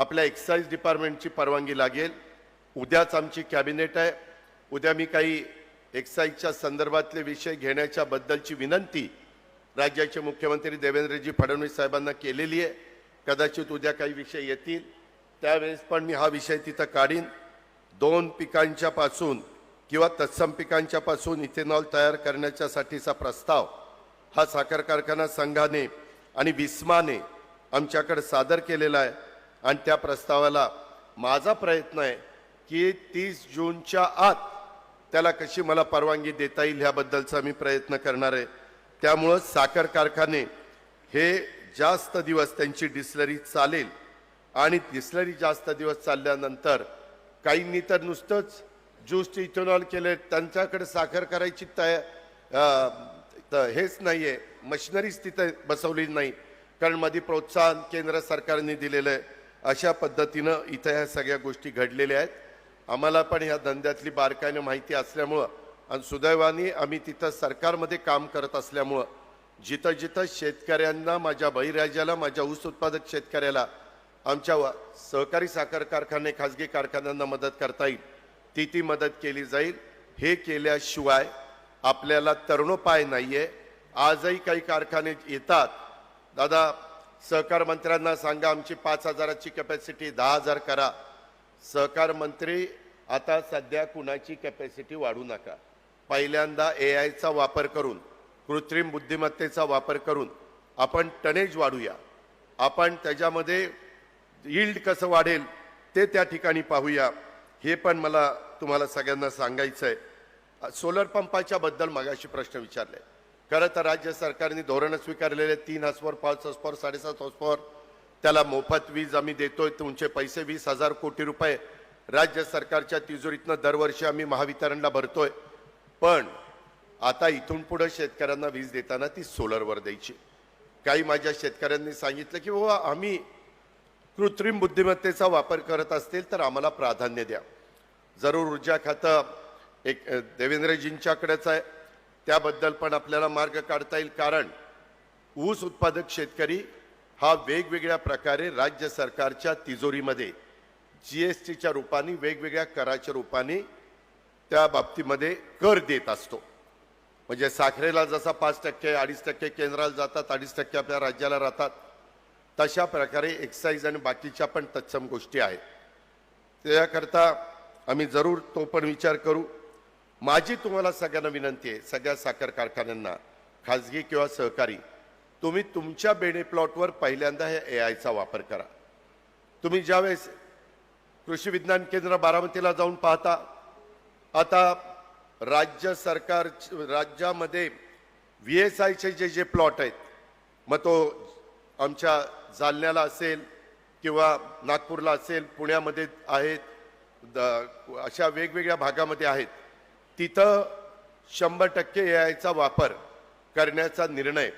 आपल्या एक्साईज डिपार्टमेंटची परवानगी लागेल. उद्याच आमची कॅबिनेट आहे. उद्या मी काही एक्साईजच्या संदर्भातले विषय घेण्याच्या बद्दलची विनंती राज्याचे मुख्यमंत्री देवेंद्रजी फडणवीस साहेबांना केलेली आहे. कदाचित उद्या काही विषय येतील. त्यावेळेस पण मी हा विषय तिथं काढीन. दोन पिकांच्या पासून किंवा तत्सम पिकांच्या पासून इथेनॉल तयार करण्याच्यासाठीचा प्रस्ताव हा साखर कारखाना संघाने आणि विस्माने आमच्याकडे सादर केलेला आहे. आणि त्या प्रस्तावाला माझा प्रयत्न आहे की तीस जूनच्या आत त्याला कशी मला परवानगी देता येईल ह्याबद्दलचा मी प्रयत्न करणार आहे. त्यामुळं साखर कारखाने हे जास्त दिवस त्यांची डिस्लरी चालेल आणि डिस्लरी जास्त दिवस चालल्यानंतर काहींनी तर नुसतंच ज्यूसचे इथेनॉल केले त्यांच्याकडे साखर करायची तया हेच नाही आहे मशिनरीज तिथे बसवली नाही. कारण मध्ये प्रोत्साहन केंद्र सरकारने दिलेलं आहे. अशा पद्धतीनं इथं ह्या सगळ्या गोष्टी घडलेल्या आहेत. आम्हाला पण ह्या धंद्यातली बारकाईनं माहिती असल्यामुळं आणि सुदैवाने आम्ही तिथं सरकारमध्ये काम करत असल्यामुळं जिथं जिथं शेतकऱ्यांना माझ्या बहिराज्याला माझ्या ऊस उत्पादक शेतकऱ्याला आमच्या सहकारी साखर कारखाने खाजगी कारखान्यांना मदत करता येईल. ती ती मदत केली जाईल. हे केल्याशिवाय आपल्याला तरुणोपाय आहे आजही काही कारखाने येतात. दादा सहकार मंत्र्यांना सांगा आमची पाच हजाराची कॅपॅसिटी दहा हजार करा. सहकार मंत्री आता सध्या कुणाची कॅपॅसिटी वाढू नका. पहिल्यांदा ए आयचा वापर करून कृत्रिम बुद्धिमत्तेचा वापर करून आपण टनेज वाढूया. आपण त्याच्यामध्ये यील्ड कसं वाढेल ते त्या ठिकाणी पाहूया. हे पण मला तुम्हाला सगळ्यांना सांगायचं आहे सोलर पंपाच्या बद्दल मगाशी प्रश्न विचारले. खरं तर राज्य सरकारने धोरण स्वीकारलेले तीन हसवर पाच हॉर्सपॉवर साडेसात हॉर्सपॉवर त्याला मोफत वीज आम्ही देतोय. तुमचे पैसे वीस हजार कोटी रुपये राज्य सरकारच्या तिजोरीतनं दरवर्षी आम्ही महावितरणला भरतोय. पण आता इथून पुढे शेतकऱ्यांना वीज देताना ती सोलरवर द्यायची. काही माझ्या शेतकऱ्यांनी सांगितलं की बाबा आम्ही कृत्रिम बुद्धिमत्तेचा वापर करत असतील तर आम्हाला प्राधान्य द्या. जरूर ऊर्जा खातं एक देवेंद्रजींच्याकडेच आहे. त्याबद्दल पण आपल्याला मार्ग काढता येईल कारण ऊस उत्पादक शेतकरी हा वेगवेगळ्या प्रकारे राज्य सरकारच्या तिजोरीमध्ये जी एस टीच्या रूपाने वेगवेगळ्या कराच्या रूपाने त्या बाबतीमध्ये कर देत असतो. म्हणजे साखरेला जसा पाच टक्के अडीच टक्के केंद्राला जातात अडीच टक्के आपल्या राज्याला राहतात तशा प्रकारे एक्साईज आणि बाकीच्या पण तत्सम गोष्टी आहेत. त्याकरता आम्ही जरूर तो पण विचार करू. माझी तुम्हाला सगळ्यांना विनंती आहे सगळ्या साखर कारखान्यांना खाजगी किंवा सहकारी तुम्ही तुमच्या बेणे प्लॉटवर पहिल्यांदा हे ए आयचा वापर करा. तुम्ही ज्यावेळेस कृषी विज्ञान केंद्र बारामतीला जाऊन पाहता आता राज्य सरकार राज्यामध्ये व्ही एस आयचे जे जे प्लॉट आहेत मग तो आमच्या जालन्याला असेल किंवा नागपूरला असेल पुण्यामध्ये आहेत द- अशा वेगवेगळ्या भागामध्ये आहेत तिथं शंभर टक्के ए आयचा वापर करण्याचा निर्णय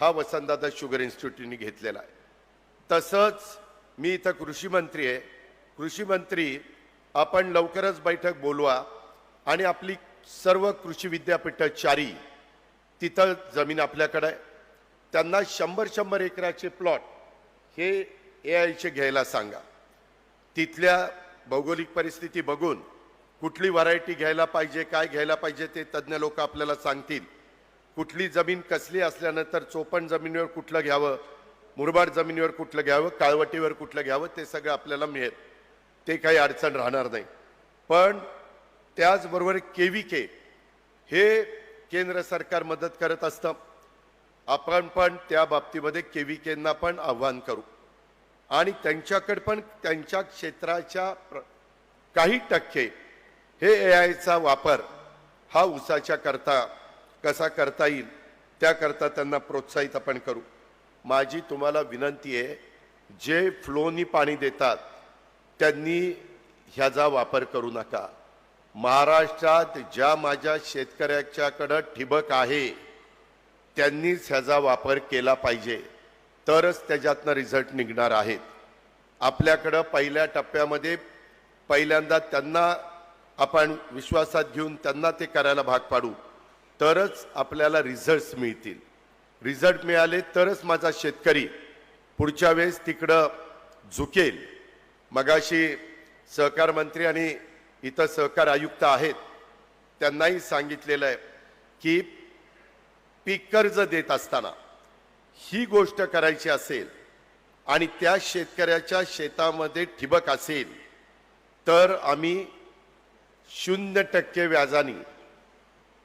हा वसंतदादा शुगर इन्स्टिट्यूटने घेतलेला आहे. तसंच मी इथं कृषी मंत्री आहे. कृषी मंत्री आपण लवकरच बैठक बोलवा आणि आपली सर्व कृषी विद्यापीठं चारी तिथं जमीन आपल्याकडं आहे. त्यांना शंभर शंभर एकराचे प्लॉट हे ए आयचे घ्यायला सांगा. तिथल्या भौगोलिक परिस्थिती बघून कुठली व्हरायटी घ्यायला पाहिजे काय घ्यायला पाहिजे ते तज्ज्ञ लोक आपल्याला सांगतील. कुठली जमीन कसली असल्यानंतर चोपण जमिनीवर कुठलं घ्यावं मुरबाड जमिनीवर कुठलं घ्यावं काळवटीवर कुठलं घ्यावं ते सगळं आपल्याला मिळेल. ते काही अडचण राहणार नाही. पण त्याचबरोबर के व्ही के हे केंद्र सरकार मदत करत असतं. आपण पण त्या बाबतीमध्ये के व्ही केंना पण आव्हान करू. आणि त्यांच्याकडे पण त्यांच्या क्षेत्राच्या प्र- काही टक्के हे ए आयचा वापर हा उसाच्या करता कसा करता येईल त्याकरता त्यांना प्रोत्साहित आपण करू. माझी तुम्हाला विनंती आहे जे फ्लोनी पाणी देतात त्यांनी ह्याचा वापर करू नका. महाराष्ट्रात ज्या माझ्या शेतकऱ्याच्याकडं ठिबक आहे त्यांनीच ह्याचा वापर केला पाहिजे तरच त्याच्यातनं रिझल्ट निघणार आहेत. आपल्याकडं पहिल्या टप्प्यामध्ये पहिल्यांदा त्यांना आपण विश्वासात घेऊन त्यांना ते करायला भाग पाडू तरच आपल्याला रिझल्ट्स मिळतील. रिझल्ट मिळाले तरच माझा शेतकरी पुढच्या वेळेस तिकडं झुकेल. मगाशी सहकार मंत्री आणि इथं सहकार आयुक्त आहेत त्यांनाही सांगितलेलं आहे की पीक कर्ज देत असताना ही गोष्ट करायची असेल आणि त्या शेतकऱ्याच्या शेतामध्ये ठिबक असेल तर आम्ही शून्य टक्के व्याजाने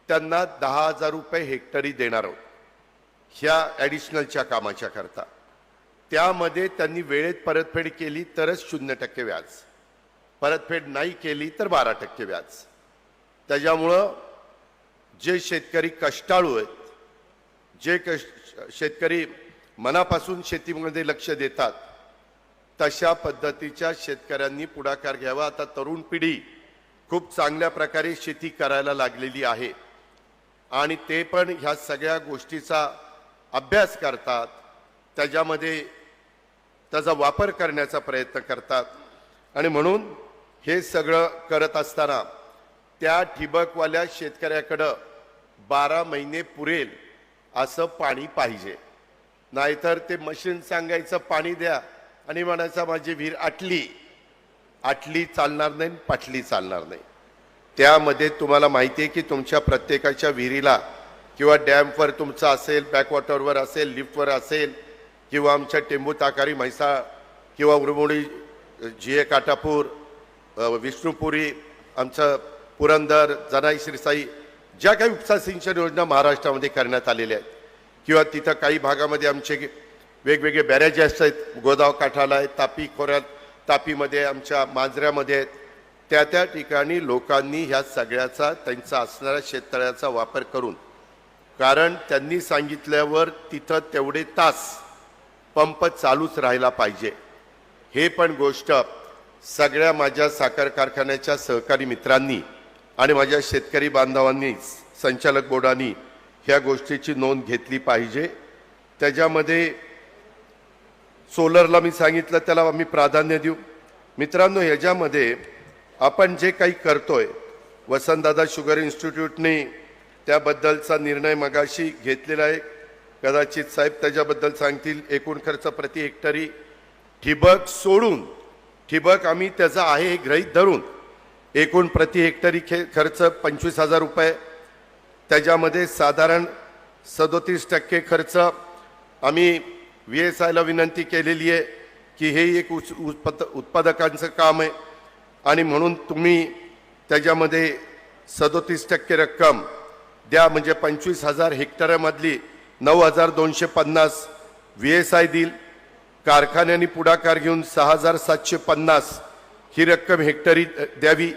त्यांना दहा हजार रुपये हेक्टरी देणार आहोत ह्या ॲडिशनलच्या कामाच्या करता. त्यामध्ये त्यांनी वेळेत परतफेड केली तरच शून्य टक्के व्याज. परतफेड नाही केली तर बारा टक्के व्याज. त्याच्यामुळं जे शेतकरी कष्टाळू आहेत जे कश शेतकरी मनापासून शेतीमध्ये लक्ष देतात तशा पद्धतीच्या शेतकऱ्यांनी पुढाकार घ्यावा. आता तरुण पिढी खूप चांगल्या प्रकारे शेती करायला लागलेली आहे. आणि ते पण ह्या सगळ्या गोष्टीचा अभ्यास करतात. त्याच्यामध्ये त्याचा वापर करण्याचा प्रयत्न करतात. आणि म्हणून हे सगळं करत असताना त्या ठिबकवाल्या शेतकऱ्याकडं बारा महिने पुरेल असं पाणी पाहिजे. नाहीतर ते मशीन सांगायचं पाणी द्या. आणि म्हणायचं माझी विहीर आटली. आटली चालणार नाही पाटली चालणार नाही. त्यामध्ये तुम्हाला माहिती आहे की तुमच्या प्रत्येकाच्या विहिरीला किंवा डॅमवर तुमचं असेल बॅकवॉटरवर असेल लिफ्टवर असेल किंवा आमच्या टेंबू ताकारी म्हैसाळ किंवा उरमोडी जिए काटापूर विष्णुपुरी आमचं पुरंदर जनाई श्रीसाई ज्या काही उपसा सिंचन योजना महाराष्ट्रामध्ये करण्यात आलेल्या आहेत. किंवा तिथं काही भागामध्ये आमचे वेगवेगळे बॅरेजेस आहेत गोदाव काठाला आहेत तापी खोऱ्यात तापीमध्ये आमच्या मांजऱ्यामध्ये त्या त्या ठिकाणी लोकांनी ह्या सगळ्याचा त्यांचा असणाऱ्या शेततळ्याचा वापर करून कारण त्यांनी सांगितल्यावर तिथं तेवढे तास पंप चालूच राहायला पाहिजे. हे पण गोष्ट सगळ्या माझ्या साखर कारखान्याच्या सहकारी मित्रांनी आणि माझ्या शेतकरी बांधवांनी संचालक बोर्डांनी ह्या गोष्टीची नोंद घेतली पाहिजे. त्याच्यामध्ये सोलरला मी सांगितलं त्याला आम्ही प्राधान्य देऊ. मित्रांनो ह्याच्यामध्ये आपण जे काही करतोय वसंतदादा शुगर इन्स्टिट्यूटने त्याबद्दलचा निर्णय मगाशी घेतलेला आहे. कदाचित साहेब त्याच्याबद्दल सांगतील एकूण खर्च प्रति हेक्टरी ठिबक सोडून ठिबक आम्ही त्याचा आहे हे गृहीत धरून एकूण प्रति हेक्टरी खे खर्च पंचवीस हजार रुपये. त्याच्यामध्ये साधारण सदोतीस टक्के खर्च आम्ही व्ही एस आयला विनंती केलेली आहे की हे एक उस- उत्पद उत्पादकांचं काम आहे. आणि म्हणून तुम्ही त्याच्यामध्ये सदोतीस टक्के रक्कम द्या म्हणजे पंचवीस हजार हेक्टरमधली नऊ हजार दोनशे पन्नास व्ही एस आय देईल. कारखान्यांनी पुढाकार घेऊन सहा हजार सातशे पन्नास ही रक्कम हेक्टरी द्यावी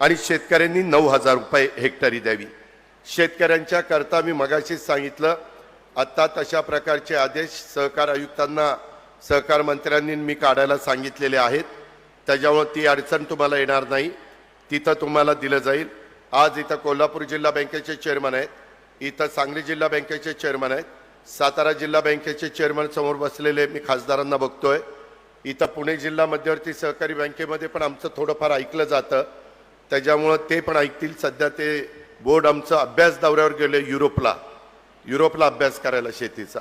आणि शेतकऱ्यांनी नऊ हजार रुपये हेक्टरी द्यावी. शेतकऱ्यांच्या करता मी मगाशीच सांगितलं आत्ता तशा प्रकारचे आदेश सहकार आयुक्तांना सहकार मंत्र्यांनी मी काढायला सांगितलेले आहेत. त्याच्यामुळं ती अडचण तुम्हाला येणार नाही. तिथं तुम्हाला दिलं जाईल. आज इथं कोल्हापूर जिल्हा बँकेचे चेअरमन आहेत. इथं सांगली जिल्हा बँकेचे चेअरमन आहेत. सातारा जिल्हा बँकेचे चेअरमन समोर बसलेले मी खासदारांना बघतोय. इथं पुणे जिल्हा मध्यवर्ती सहकारी बँकेमध्ये पण आमचं थोडंफार ऐकलं जातं. त्याच्यामुळं ते पण ऐकतील. सध्या ते बोर्ड आमचं अभ्यास दौऱ्यावर गेले युरोपला. युरोपला अभ्यास करायला शेतीचा.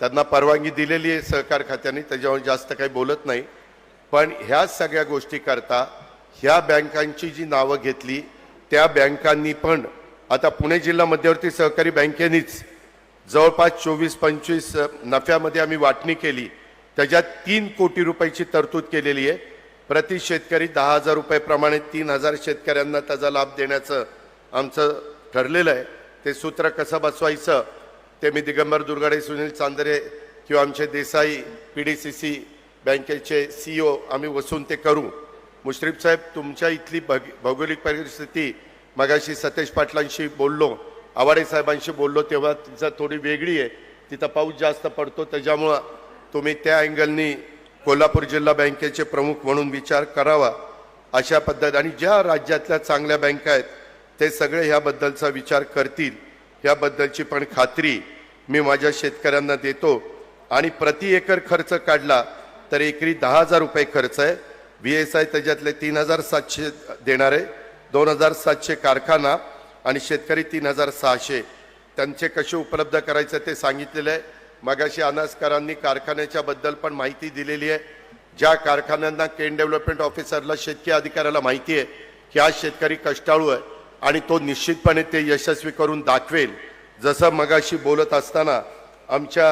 त्यांना परवानगी दिलेली आहे सहकार खात्याने त्याच्यावर जास्त काही बोलत नाही. पण ह्या सगळ्या गोष्टी करता ह्या बँकांची जी नावं घेतली त्या बँकांनी पण आता पुणे जिल्हा मध्यवर्ती सहकारी बँकेनीच जवळपास चोवीस पंचवीस नफ्यामध्ये आम्ही वाटणी केली. त्याच्यात तीन कोटी रुपयाची तरतूद केलेली आहे. प्रति शेतकरी दहा हजार रुपयाप्रमाणे तीन हजार शेतकऱ्यांना त्याचा लाभ देण्याचं आमचं ठरलेलं आहे. ते सूत्र कसं बसवायचं ते मी दिगंबर दुर्गाडे सुनील चांदरे किंवा आमचे Desai P D C C बँकेचे सीईओ आम्ही वसून ते करू. मुश्रीफ साहेब तुमच्या इथली भग भौगोलिक परिस्थिती मगाशी सतेज पाटलांशी बोललो आवाडे साहेबांशी बोललो तेव्हा तिचं थोडी वेगळी आहे. तिथं पाऊस जास्त पडतो त्याच्यामुळं तुम्ही त्या अँगलनी कोल्हापूर जिल्हा बँकेचे प्रमुख म्हणून विचार करावा अशा पद्धत आणि ज्या राज्यातल्या चांगल्या बँका आहेत ते सगळे ह्याबद्दलचा विचार करतील ह्याबद्दलची पण खात्री मी माझ्या शेतकऱ्यांना देतो. आणि प्रति एकर खर्च काढला तर एकरी दहा हजार रुपये खर्च आहे. व्ही एस आय त्याच्यातले तीन हजार सातशे देणार आहे. दोन हजार सातशे कारखाना आणि शेतकरी तीन हजार सहाशे. त्यांचे कसे उपलब्ध करायचं ते सांगितलेलं आहे. मगाशी अनासकरांनी कारखान्याच्या बद्दल पण माहिती दिलेली आहे. ज्या कारखान्यांना केन डेव्हलपमेंट ऑफिसरला शेतकी अधिकाऱ्याला माहिती आहे की हा शेतकरी कष्टाळू आहे. आणि तो निश्चितपणे ते यशस्वी करून दाखवेल. जसं मगाशी बोलत असताना आमच्या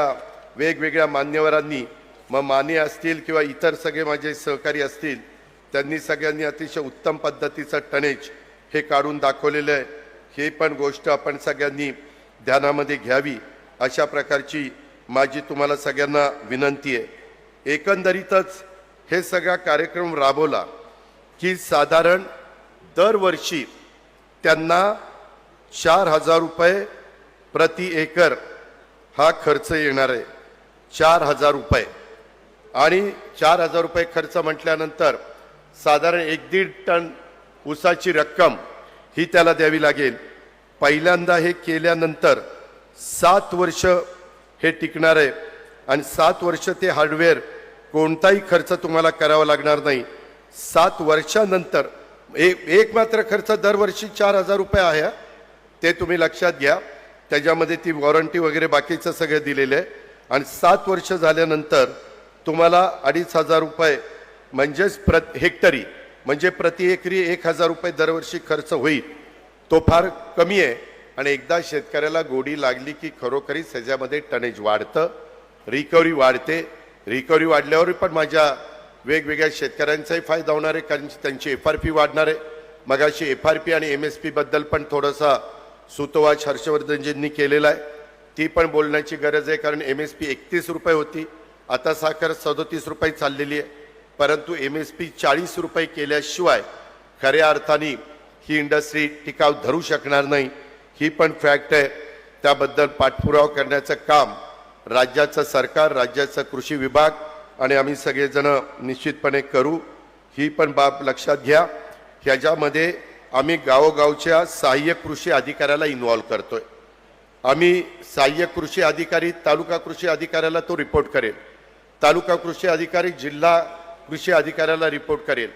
वेगवेगळ्या मान्यवरांनी मग माने असतील किंवा इतर सगळे माझे सहकारी असतील त्यांनी सगळ्यांनी अतिशय उत्तम पद्धतीचं टनेज हे काढून दाखवलेलं आहे. हे पण गोष्ट आपण सगळ्यांनी ध्यानामध्ये घ्यावी. अशा प्रकारची माझी तुम्हाला सगळ्यांना विनंती आहे. एकंदरीतच हे सगळा कार्यक्रम राबवला की साधारण दरवर्षी त्यांना चार हजार रुपये प्रति एकर हा खर्च येणार आहे. चार हजार रुपये. आणि चार हजार रुपये खर्च म्हटल्यानंतर साधारण एक दीड टन ऊसाची रक्कम ही त्याला द्यावी लागेल. पहिल्यांदा हे केल्यानंतर सात वर्ष हे टिकणार आहे. आणि सात वर्ष ते हार्डवेअर कोणताही खर्च तुम्हाला करावा लागणार नाही. सात वर्षानंतर एक एक मात्र खर्च दरवर्षी चार हजार रुपये आहे. ते तुम्ही लक्षात घ्या. त्याच्यामध्ये ती वॉरंटी वगैरे बाकीचं सगळं दिलेलं आहे. आणि सात वर्ष झाल्यानंतर तुम्हाला अडीच हजार रुपये म्हणजेच प्र हेक्टरी म्हणजे प्रति एकरी एक हजार रुपये दरवर्षी खर्च होईल. तो फार कमी आहे. आणि एकदा शेतकऱ्याला गोडी लागली की खरोखरीच ह्याच्यामध्ये टनेज वाढतं. रिकव्हरी वाढते. रिकव्हरी वाढल्यावर पण माझ्या वेगवेगळ्या शेतकऱ्यांचाही फायदा होणार आहे कारण त्यांची एफ आर पी वाढणार आहे. मगाशी एफ आर पी आणि एम एस पीबद्दल पण थोडासा सुतोवाच हर्षवर्धनजींनी केलेला आहे. ती पण बोलण्याची गरज आहे कारण एम एस पी एकतीस रुपये होती. आता साखर सदोतीस रुपये चाललेली आहे. परंतु एम एस पी चाळीस रुपये केल्याशिवाय खऱ्या अर्थाने ही इंडस्ट्री टिकाव धरू शकणार नाही. ही पण फॅक्ट आहे. त्याबद्दल पाठपुरावा करण्याचं काम राज्याचं सरकार राज्याचं कृषी विभाग आणि आम्ही सगळेजणं निश्चितपणे करू. ही पण बाब लक्षात घ्या. ह्याच्यामध्ये आम्ही गावोगावच्या सहाय्यक कृषी अधिकाऱ्याला इन्व्हॉल्व करतोय. आम्ही सहाय्यक कृषी अधिकारी तालुका कृषी अधिकाऱ्याला तो रिपोर्ट करेल. तालुका कृषी अधिकारी जिल्हा कृषी अधिकाऱ्याला रिपोर्ट करेल.